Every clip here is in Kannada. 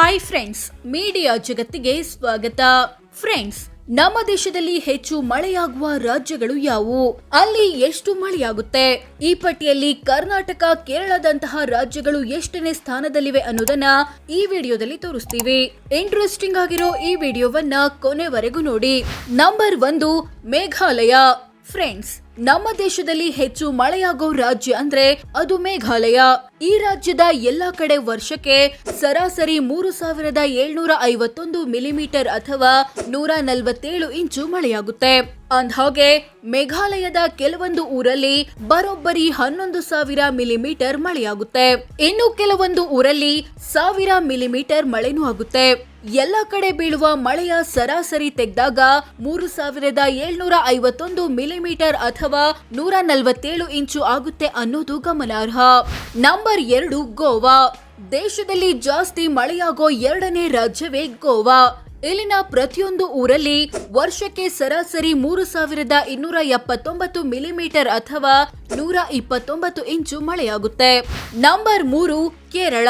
ಹಾಯ್ ಫ್ರೆಂಡ್ಸ್ ಮೀಡಿಯಾ ಜಗತ್ತಿಗೆ ಸ್ವಾಗತ. ಫ್ರೆಂಡ್ಸ್ ನಮ್ಮ ದೇಶದಲ್ಲಿ ಹೆಚ್ಚು ಮಳೆಯಾಗುವ ರಾಜ್ಯಗಳು ಯಾವುವು? ಅಲ್ಲಿ ಎಷ್ಟು ಮಳೆಯಾಗುತ್ತೆ? ಈ ಪಟ್ಟಿಯಲ್ಲಿ ಕರ್ನಾಟಕ, ಕೇರಳದಂತಹ ರಾಜ್ಯಗಳು ಎಷ್ಟನೇ ಸ್ಥಾನದಲ್ಲಿವೆ ಅನ್ನೋದನ್ನ ಈ ವಿಡಿಯೋದಲ್ಲಿ ತೋರಿಸ್ತೀವಿ. ಇಂಟ್ರೆಸ್ಟಿಂಗ್ ಆಗಿರೋ ಈ ವಿಡಿಯೋವನ್ನ ಕೊನೆವರೆಗೂ ನೋಡಿ. ನಂಬರ್ ಒಂದು, ಮೇಘಾಲಯ. ಫ್ರೆಂಡ್ಸ್ ನಮ್ಮ ದೇಶದಲ್ಲಿ ಹೆಚ್ಚು ಮಳೆಯಾಗೋ ರಾಜ್ಯ ಅಂದ್ರೆ ಅದು ಮೇಘಾಲಯ. ಈ ರಾಜ್ಯದ ಎಲ್ಲಾ ಕಡೆ ವರ್ಷಕ್ಕೆ ಸರಾಸರಿ ಮೂರು ಸಾವಿರದ ಏಳ್ನೂರ ಐವತ್ತೊಂದು ಮಿಲಿಮೀಟರ್ ಅಥವಾ ನೂರ ನಲವತ್ತೇಳು ಇಂಚು ಮಳೆಯಾಗುತ್ತೆ. ಅಂದ್ಹಾಗೆ ಮೇಘಾಲಯದ ಕೆಲವೊಂದು ಊರಲ್ಲಿ ಬರೋಬ್ಬರಿ ಹನ್ನೊಂದು ಸಾವಿರ ಮಿಲಿಮೀಟರ್ ಮಳೆಯಾಗುತ್ತೆ. ಇನ್ನು ಕೆಲವೊಂದು ಊರಲ್ಲಿ ಸಾವಿರ ಮಿಲಿಮೀಟರ್ ಮಳೆನೂ ಆಗುತ್ತೆ. ಎಲ್ಲ ಕಡೆ ಬೀಳುವ ಮಳೆಯ ಸರಾಸರಿ ತೆಗೆದಾಗ ಮೂರು ಸಾವಿರದ ಏಳ್ನೂರ ಐವತ್ತೊಂದು ಮಿಲಿಮೀಟರ್ ಅಥವಾ ನೂರ ನಲವತ್ತೇಳು ಇಂಚು ಆಗುತ್ತೆ ಅನ್ನೋದು ಗಮನಾರ್ಹ. ನಂಬರ್ ಎರಡು ಗೋವಾ. ದೇಶದಲ್ಲಿ ಜಾಸ್ತಿ ಮಳೆಯಾಗೋ ಎರಡನೇ ರಾಜ್ಯವೇ ಗೋವಾ. ಇಲ್ಲಿನ ಪ್ರತಿಯೊಂದು ಊರಲ್ಲಿ ವರ್ಷಕ್ಕೆ ಸರಾಸರಿ ಮೂರು ಸಾವಿರದ ಇನ್ನೂರ ಎಪ್ಪತ್ತೊಂಬತ್ತು ಮಿಲಿಮೀಟರ್ ಅಥವಾ ನೂರ ಇಪ್ಪತ್ತೊಂಬತ್ತು ಇಂಚು ಮಳೆಯಾಗುತ್ತೆ. ನಂಬರ್ ಮೂರು, ಕೇರಳ.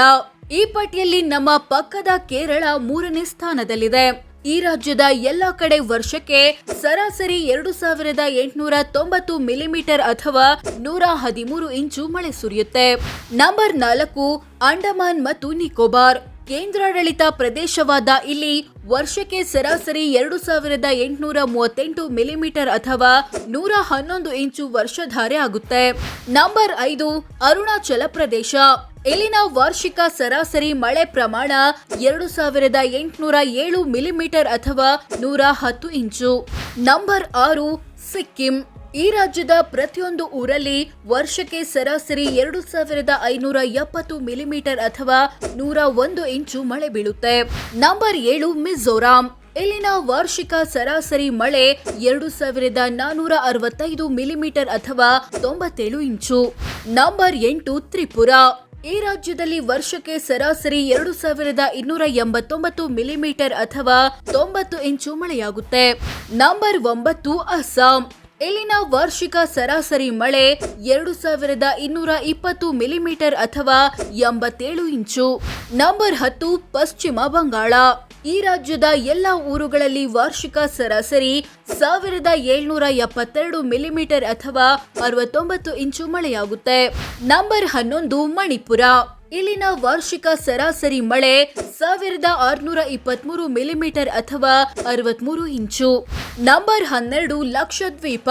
ಈ ಪಟ್ಟಿಯಲ್ಲಿ ನಮ್ಮ ಪಕ್ಕದ ಕೇರಳ ಮೂರನೇ ಸ್ಥಾನದಲ್ಲಿದೆ. ಈ ರಾಜ್ಯದ ಎಲ್ಲ ಕಡೆ ವರ್ಷಕ್ಕೆ ಸರಾಸರಿ ಎರಡು ಸಾವಿರದ ಎಂಟುನೂರ ತೊಂಬತ್ತು ಮಿಲಿಮೀಟರ್ ಅಥವಾ ನೂರ ಹದಿಮೂರು ಇಂಚು ಮಳೆ ಸುರಿಯುತ್ತೆ. ನಂಬರ್ ನಾಲ್ಕು, ಅಂಡಮಾನ್ ಮತ್ತು ನಿಕೋಬಾರ್. ಕೇಂದ್ರಾಡಳಿತ ಪ್ರದೇಶವಾದ ಇಲ್ಲಿ ವರ್ಷಕ್ಕೆ ಸರಾಸರಿ ಎರಡು ಸಾವಿರದ ಎಂಟುನೂರ ಮೂವತ್ತೆಂಟು ಮಿಲಿಮೀಟರ್ ಅಥವಾ ನೂರ ಹನ್ನೊಂದು ಇಂಚು ವರ್ಷಧಾರೆ ಆಗುತ್ತೆ. ನಂಬರ್ ಐದು, ಅರುಣಾಚಲ ಪ್ರದೇಶ. ಇಲ್ಲಿನ ವಾರ್ಷಿಕ ಸರಾಸರಿ ಮಳೆ ಪ್ರಮಾಣ ಎರಡು ಸಾವಿರದ ಎಂಟುನೂರ ಏಳು ಮಿಲಿಮೀಟರ್ ಅಥವಾ ನೂರ ಹತ್ತು ಇಂಚು. ನಂಬರ್ ಆರು, ಸಿಕ್ಕಿಂ. ಈ ರಾಜ್ಯದ ಪ್ರತಿಯೊಂದು ಊರಲ್ಲಿ ವರ್ಷಕ್ಕೆ ಸರಾಸರಿ ಎರಡು ಸಾವಿರದ ಐನೂರ ಎಪ್ಪತ್ತು ಮಿಲಿಮೀಟರ್ ಅಥವಾ ನೂರ ಒಂದು ಇಂಚು ಮಳೆ ಬೀಳುತ್ತೆ. ನಂಬರ್ ಏಳು ಮಿಜೋರಾಂ. ಇಲ್ಲಿನ ವಾರ್ಷಿಕ ಸರಾಸರಿ ಮಳೆ ಎರಡು ಸಾವಿರದ ನಾನೂರ ಅರವತ್ತೈದು ಮಿಲಿಮೀಟರ್ ಅಥವಾ ತೊಂಬತ್ತೇಳು ಇಂಚು. ನಂಬರ್ ಎಂಟು ತ್ರಿಪುರಾ. ಈ ರಾಜ್ಯದಲ್ಲಿ ವರ್ಷಕ್ಕೆ ಸರಾಸರಿ ಎರಡು ಸಾವಿರದ ಇನ್ನೂರ ಎಂಬತ್ತೊಂಬತ್ತು ಮಿಲಿಮೀಟರ್ ಅಥವಾ ತೊಂಬತ್ತು ಇಂಚು ಮಳೆಯಾಗುತ್ತೆ. ನಂಬರ್ ಒಂಬತ್ತು ಅಸ್ಸಾಂ. ಇಲ್ಲಿನ ವಾರ್ಷಿಕ ಸರಾಸರಿ ಮಳೆ ಎರಡು ಸಾವಿರದ ಇನ್ನೂರ ಇಪ್ಪತ್ತು ಮಿಲಿಮೀಟರ್ ಅಥವಾ ಎಂಬತ್ತೇಳು ಇಂಚು. ನಂಬರ್ ಹತ್ತು ಪಶ್ಚಿಮ ಬಂಗಾಳ. ಈ ರಾಜ್ಯದ ಎಲ್ಲ ಊರುಗಳಲ್ಲಿ ವಾರ್ಷಿಕ ಸರಾಸರಿ ಸಾವಿರದ ಏಳ್ನೂರ ಎಪ್ಪತ್ತೆರಡು ಮಿಲಿಮೀಟರ್ ಅಥವಾ ಅರವತ್ತೊಂಬತ್ತು ಇಂಚು ಮಳೆಯಾಗುತ್ತೆ. ನಂಬರ್ ಹನ್ನೊಂದು ಮಣಿಪುರ. ಇಲ್ಲಿನ ವಾರ್ಷಿಕ ಸರಾಸರಿ ಮಳೆ ಸಾವಿರದ ಆರುನೂರ ಇಪ್ಪತ್ಮೂರು ಮಿಲಿಮೀಟರ್ ಅಥವಾ ಅರವತ್ಮೂರು ಇಂಚು. ನಂಬರ್ ಹನ್ನೆರಡು ಲಕ್ಷದ್ವೀಪ.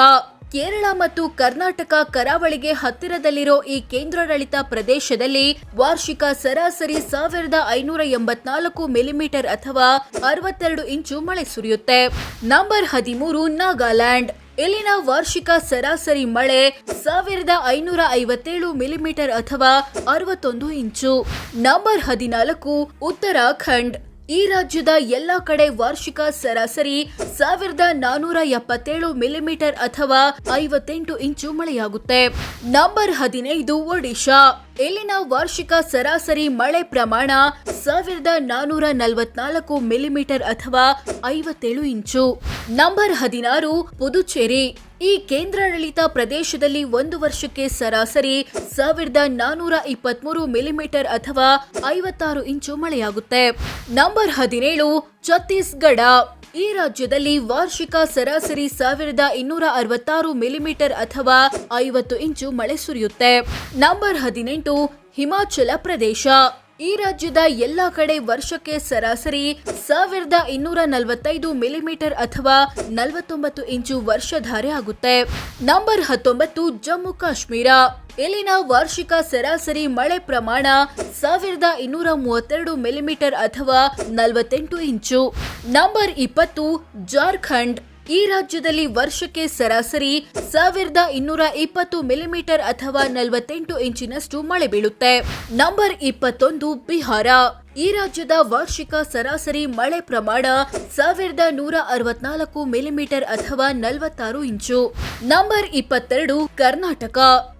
ಕೇರಳ ಮತ್ತು ಕರ್ನಾಟಕ ಕರಾವಳಿಗೆ ಹತ್ತಿರದಲ್ಲಿರೋ ಈ ಕೇಂದ್ರಾಡಳಿತ ಪ್ರದೇಶದಲ್ಲಿ ವಾರ್ಷಿಕ ಸರಾಸರಿ ಸಾವಿರದ ಐನೂರ ಎಂಬತ್ನಾಲ್ಕು ಮಿಲಿಮೀಟರ್ ಅಥವಾ ಅರವತ್ತೆರಡು ಇಂಚು ಮಳೆ ಸುರಿಯುತ್ತೆ. ನಂಬರ್ ಹದಿಮೂರು ನಾಗಾಲ್ಯಾಂಡ್. ಇಲ್ಲಿನ ವಾರ್ಷಿಕ ಸರಾಸರಿ ಮಳೆ ಸಾವಿರದ ಐನೂರ ಐವತ್ತೇಳು ಮಿಲಿಮೀಟರ್ ಅಥವಾ ಅರವತ್ತೊಂದು ಇಂಚು. ನಂಬರ್ ಹದಿನಾಲ್ಕು, ಉತ್ತರಾಖಂಡ್. ಈ ರಾಜ್ಯದ ಎಲ್ಲ ಕಡೆ ವಾರ್ಷಿಕ ಸರಾಸರಿ ಸಾವಿರದ ನಾನೂರ ಎಪ್ಪತ್ತೇಳು ಮಿಲಿಮೀಟರ್ ಅಥವಾ ಐವತ್ತೆಂಟು ಇಂಚು ಮಳೆಯಾಗುತ್ತೆ. ನಂಬರ್ ಹದಿನೈದು, ಒಡಿಶಾ. ಇಲ್ಲಿನ ವಾರ್ಷಿಕ ಸರಾಸರಿ ಮಳೆ ಪ್ರಮಾಣ ಸಾವಿರದ ನಾನೂರ ನಲವತ್ನಾಲ್ಕು ಮಿಲಿಮೀಟರ್ ಅಥವಾ ಐವತ್ತೇಳು ಇಂಚು. ನಂಬರ್ ಹದಿನಾರು, ಪುದುಚೇರಿ. ಈ ಕೇಂದ್ರಾಡಳಿತ ಪ್ರದೇಶದಲ್ಲಿ ಒಂದು ವರ್ಷಕ್ಕೆ ಸರಾಸರಿ ಸಾವಿರದ ನಾನೂರ ಇಪ್ಪತ್ಮೂರು ಮಿಲಿಮೀಟರ್ ಅಥವಾ ಐವತ್ತಾರು ಇಂಚು ಮಳೆಯಾಗುತ್ತೆ. ನಂಬರ್ ಹದಿನೇಳು, ಛತ್ತೀಸ್ಗಢ. ಈ ರಾಜ್ಯದಲ್ಲಿ ವಾರ್ಷಿಕ ಸರಾಸರಿ ಸಾವಿರದ ಇನ್ನೂರ ಅರವತ್ತಾರು ಮಿಲಿಮೀಟರ್ ಅಥವಾ ಐವತ್ತು ಇಂಚು ಮಳೆ ಸುರಿಯುತ್ತೆ. ನಂಬರ್ ಹದಿನೆಂಟು, ಹಿಮಾಚಲ ಪ್ರದೇಶ. ಈ ರಾಜ್ಯದ ಎಲ್ಲಾ ಕಡೆ ವರ್ಷಕ್ಕೆ ಸರಾಸರಿ ಸಾವಿರದ ಇನ್ನೂರ ನಲವತ್ತೈದು ಮಿಲಿಮೀಟರ್ ಅಥವಾ ನಲವತ್ತೊಂಬತ್ತು ಇಂಚು ವರ್ಷಧಾರೆ ಆಗುತ್ತೆ. ನಂಬರ್ ಹತ್ತೊಂಬತ್ತು, ಜಮ್ಮು ಕಾಶ್ಮೀರ. ಇಲ್ಲಿನ ವಾರ್ಷಿಕ ಸರಾಸರಿ ಮಳೆ ಪ್ರಮಾಣ ಸಾವಿರದ ಇನ್ನೂರ ಮೂವತ್ತೆರಡು ಮಿಲಿಮೀಟರ್ ಅಥವಾ ನಲವತ್ತೆಂಟು ಇಂಚು. ನಂಬರ್ ಇಪ್ಪತ್ತು, ಜಾರ್ಖಂಡ್. ಈ ರಾಜ್ಯದಲ್ಲಿ ವರ್ಷಕ್ಕೆ ಸರಾಸರಿ ಸಾವಿರದ ಇನ್ನೂರ ಇಪ್ಪತ್ತು ಮಿಲಿಮೀಟರ್ ಅಥವಾ ನಲವತ್ತೆಂಟು ಇಂಚಿನಷ್ಟು ಮಳೆ ಬೀಳುತ್ತೆ. ನಂಬರ್ ಇಪ್ಪತ್ತೊಂದು, ಬಿಹಾರ. ಈ ರಾಜ್ಯದ ವಾರ್ಷಿಕ ಸರಾಸರಿ ಮಳೆ ಪ್ರಮಾಣ ಸಾವಿರದ ನೂರ ಅರವತ್ನಾಲ್ಕು ಮಿಲಿಮೀಟರ್ ಅಥವಾ ನಲವತ್ತಾರು ಇಂಚು. ನಂಬರ್ ಇಪ್ಪತ್ತೆರಡು, ಕರ್ನಾಟಕ.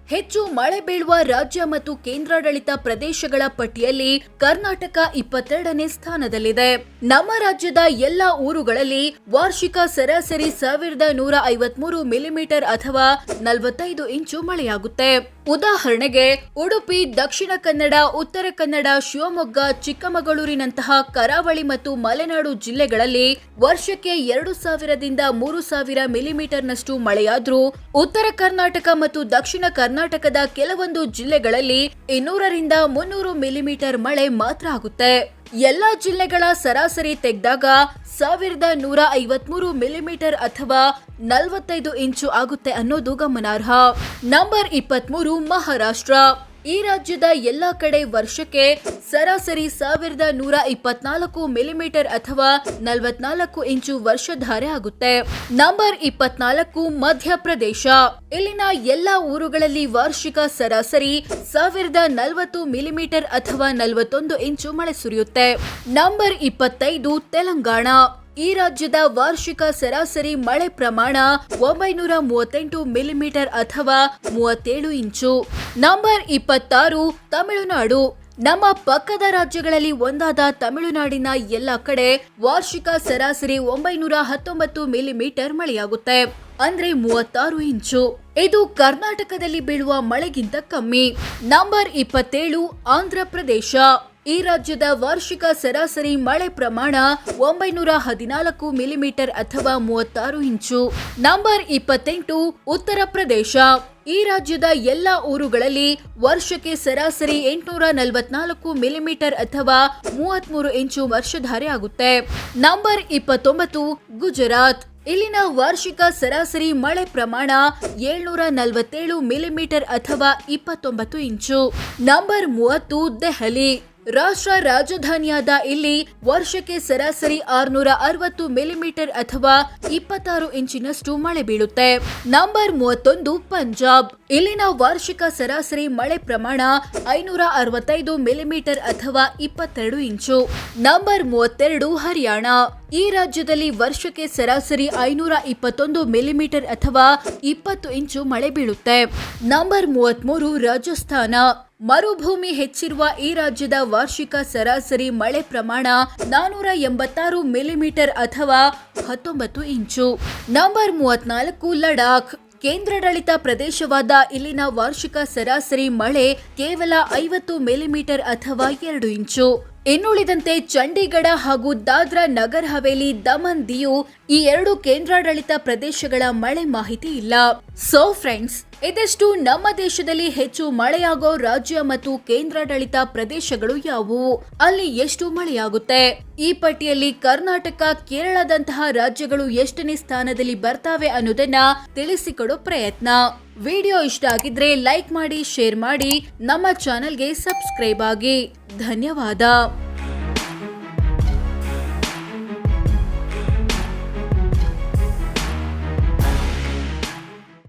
ಹೆಚ್ಚು ಮಳೆ ಬೀಳುವ ರಾಜ್ಯ ಮತ್ತು ಕೇಂದ್ರಾಡಳಿತ ಪ್ರದೇಶಗಳ ಪಟ್ಟಿಯಲ್ಲಿ ಕರ್ನಾಟಕ ಇಪ್ಪತ್ತೆರಡನೇ ಸ್ಥಾನದಲ್ಲಿದೆ. ನಮ್ಮ ರಾಜ್ಯದ ಎಲ್ಲಾ ಊರುಗಳಲ್ಲಿ ವಾರ್ಷಿಕ ಸರಾಸರಿ ಸಾವಿರದ ನೂರ ಐವತ್ಮೂರು ಮಿಲಿಮೀಟರ್ ಅಥವಾ ನಲವತ್ತೈದು ಇಂಚು ಮಳೆಯಾಗುತ್ತೆ. ಉದಾಹರಣೆಗೆ, ಉಡುಪಿ, ದಕ್ಷಿಣ ಕನ್ನಡ, ಉತ್ತರ ಕನ್ನಡ, ಶಿವಮೊಗ್ಗ, ಚಿಕ್ಕಮಗಳೂರಿನಂತಹ ಕರಾವಳಿ ಮತ್ತು ಮಲೆನಾಡು ಜಿಲ್ಲೆಗಳಲ್ಲಿ ವರ್ಷಕ್ಕೆ ಎರಡು ಸಾವಿರದಿಂದ ಮೂರು ಸಾವಿರ ಮಿಲಿಮೀಟರ್ನಷ್ಟು ಮಳೆಯಾದ್ರೂ, ಉತ್ತರ ಕರ್ನಾಟಕ ಮತ್ತು ದಕ್ಷಿಣ ಕರ್ನಾಟಕದ ಕೆಲವೊಂದು ಜಿಲ್ಲೆಗಳಲ್ಲಿ ಇನ್ನೂರರಿಂದ ಮುನ್ನೂರು ಮಿಲಿಮೀಟರ್ ಮಳೆ ಮಾತ್ರ ಆಗುತ್ತೆ. ಎಲ್ಲಾ ಜಿಲ್ಲೆಗಳ ಸರಾಸರಿ ತೆಗೆದಾಗ ಸಾವಿರದ ನೂರ ಐವತ್ಮೂರು ಮಿಲಿಮೀಟರ್ ಅಥವಾ ನಲವತ್ತೈದು ಇಂಚು ಆಗುತ್ತೆ ಅನ್ನೋದು ಗಮನಾರ್ಹ. ನಂಬರ್ ಇಪ್ಪತ್ಮೂರು ಮಹಾರಾಷ್ಟ್ರ. ಈ ರಾಜ್ಯದ ಎಲ್ಲ ಕಡೆ ವರ್ಷಕ್ಕೆ ಸರಾಸರಿ ಸಾವಿರದ ನೂರ ಇಪ್ಪತ್ನಾಲ್ಕು ಮಿಲಿಮೀಟರ್ ಅಥವಾ ನಲವತ್ನಾಲ್ಕು ಇಂಚು ವರ್ಷಧಾರೆ ಆಗುತ್ತೆ. ನಂಬರ್ ಇಪ್ಪತ್ನಾಲ್ಕು ಮಧ್ಯಪ್ರದೇಶ. ಇಲ್ಲಿನ ಎಲ್ಲಾ ಊರುಗಳಲ್ಲಿ ವಾರ್ಷಿಕ ಸರಾಸರಿ ಸಾವಿರದ ನಲವತ್ತು ಮಿಲಿಮೀಟರ್ ಅಥವಾ ನಲವತ್ತೊಂದು ಇಂಚು ಮಳೆ ಸುರಿಯುತ್ತೆ. ನಂಬರ್ ಇಪ್ಪತ್ತೈದು ತೆಲಂಗಾಣ. ಈ ರಾಜ್ಯದ ವಾರ್ಷಿಕ ಸರಾಸರಿ ಮಳೆ ಪ್ರಮಾಣ ಒಂಬೈನೂರ ಮೂವತ್ತೆಂಟು ಮಿಲಿಮೀಟರ್ ಅಥವಾ ಮೂವತ್ತೇಳು ಇಂಚು. ನಂಬರ್ ಇಪ್ಪತ್ತಾರು, ತಮಿಳುನಾಡು. ನಮ್ಮ ಪಕ್ಕದ ರಾಜ್ಯಗಳಲ್ಲಿ ಒಂದಾದ ತಮಿಳುನಾಡಿನ ಎಲ್ಲ ಕಡೆ ವಾರ್ಷಿಕ ಸರಾಸರಿ ಒಂಬೈನೂರ ಹತ್ತೊಂಬತ್ತು ಮಿಲಿಮೀಟರ್ ಮಳೆಯಾಗುತ್ತೆ. ಅಂದ್ರೆ ಮೂವತ್ತಾರು ಇಂಚು. ಇದು ಕರ್ನಾಟಕದಲ್ಲಿ ಬೀಳುವ ಮಳೆಗಿಂತ ಕಮ್ಮಿ. ನಂಬರ್ ಇಪ್ಪತ್ತೇಳು, ಆಂಧ್ರ ಪ್ರದೇಶ. ಈ ರಾಜ್ಯದ ವಾರ್ಷಿಕ ಸರಾಸರಿ ಮಳೆ ಪ್ರಮಾಣ ಒಂಬೈನೂರ ಹದಿನಾಲ್ಕು ಮಿಲಿಮೀಟರ್ ಅಥವಾ ಮೂವತ್ತಾರು ಇಂಚು. ನಂಬರ್ ಇಪ್ಪತ್ತೆಂಟು, ಉತ್ತರ ಪ್ರದೇಶ. ಈ ರಾಜ್ಯದ ಎಲ್ಲಾ ಊರುಗಳಲ್ಲಿ ವರ್ಷಕ್ಕೆ ಸರಾಸರಿ ಎಂಟುನೂರ ನಲವತ್ನಾಲ್ಕು ಮಿಲಿಮೀಟರ್ ಅಥವಾ ಮೂವತ್ಮೂರು ಇಂಚು ವರ್ಷಧಾರೆ ಆಗುತ್ತೆ. ನಂಬರ್ ಇಪ್ಪತ್ತೊಂಬತ್ತು, ಗುಜರಾತ್. ಇಲ್ಲಿನ ವಾರ್ಷಿಕ ಸರಾಸರಿ ಮಳೆ ಪ್ರಮಾಣ ಏಳ್ನೂರ ನಲವತ್ತೇಳು ಮಿಲಿಮೀಟರ್ ಅಥವಾ ಇಪ್ಪತ್ತೊಂಬತ್ತು ಇಂಚು. ನಂಬರ್ ಮೂವತ್ತು, ದೆಹಲಿ. ರಾಷ್ಟ್ರ ರಾಜಧಾನಿಯಾದ ಇಲ್ಲಿ ವರ್ಷಕ್ಕೆ ಸರಾಸರಿ ಆರ್ನೂರ ಅರವತ್ತು ಮಿಲಿಮೀಟರ್ ಅಥವಾ ಇಪ್ಪತ್ತಾರು ಇಂಚಿನಷ್ಟು ಮಳೆ ಬೀಳುತ್ತೆ. ನಂಬರ್ ಮೂವತ್ತೊಂದು, ಪಂಜಾಬ್. ಇಲ್ಲಿನ ವಾರ್ಷಿಕ ಸರಾಸರಿ ಮಳೆ ಪ್ರಮಾಣ ಐನೂರ ಅರವತ್ತೈದು ಮಿಲಿಮೀಟರ್ ಅಥವಾ ಇಪ್ಪತ್ತೆರಡು ಇಂಚು. ನಂಬರ್ ಮೂವತ್ತೆರಡು, ಹರಿಯಾಣ. ಈ ರಾಜ್ಯದಲ್ಲಿ ವರ್ಷಕ್ಕೆ ಸರಾಸರಿ ಐನೂರ ಇಪ್ಪತ್ತೊಂದು ಮಿಲಿಮೀಟರ್ ಅಥವಾ ಇಪ್ಪತ್ತು ಇಂಚು ಮಳೆ ಬೀಳುತ್ತೆ. ನಂಬರ್ ಮೂವತ್ಮೂರು ರಾಜಸ್ಥಾನ. ಮರುಭೂಮಿ ಹೆಚ್ಚಿರುವ ಈ ರಾಜ್ಯದ ವಾರ್ಷಿಕ ಸರಾಸರಿ ಮಳೆ ಪ್ರಮಾಣ ನಾನೂರ ಎಂಬತ್ತಾರು ಮಿಲಿಮೀಟರ್ ಅಥವಾ ಹತ್ತೊಂಬತ್ತು ಇಂಚು. ನಂಬರ್ ಮೂವತ್ನಾಲ್ಕು ಲಡಾಖ್. ಕೇಂದ್ರಾಡಳಿತ ಪ್ರದೇಶವಾದ ಇಲ್ಲಿನ ವಾರ್ಷಿಕ ಸರಾಸರಿ ಮಳೆ ಕೇವಲ ಐವತ್ತು ಮಿಲಿಮೀಟರ್ ಅಥವಾ ಎರಡು ಇಂಚು. ಇನ್ನುಳಿದಂತೆ ಚಂಡೀಗಢ ಹಾಗೂ ದಾದ್ರಾ ನಗರ್ ಹವೇಲಿ ದಮನ್ ದಿಯು ಈ ಎರಡು ಕೇಂದ್ರಾಡಳಿತ ಪ್ರದೇಶಗಳ ಮಳೆ ಮಾಹಿತಿ ಇಲ್ಲ. ಸೊ ಫ್ರೆಂಡ್ಸ್ ಇದೆಷ್ಟು ನಮ್ಮ ದೇಶದಲ್ಲಿ ಹೆಚ್ಚು ಮಳೆಯಾಗೋ ರಾಜ್ಯ ಮತ್ತು ಕೇಂದ್ರಾಡಳಿತ ಪ್ರದೇಶಗಳು ಯಾವುವು? ಅಲ್ಲಿ ಎಷ್ಟು ಮಳೆಯಾಗುತ್ತೆ? ಈ ಪಟ್ಟಿಯಲ್ಲಿ ಕರ್ನಾಟಕ, ಕೇರಳದಂತಹ ರಾಜ್ಯಗಳು ಎಷ್ಟನೇ ಸ್ಥಾನದಲ್ಲಿ ಬರ್ತಾವೆ ಅನ್ನೋದನ್ನ ತಿಳಿಸಿಕೊಡೋ ಪ್ರಯತ್ನ. ವಿಡಿಯೋ ಇಷ್ಟ ಆಗಿದ್ರೆ ಲೈಕ್ ಮಾಡಿ, ಶೇರ್ ಮಾಡಿ. ನಮ್ಮ ಚಾನೆಲ್ಗೆ ಸಬ್ಸ್ಕ್ರೈಬ್ ಆಗಿ. ಧನ್ಯವಾದ.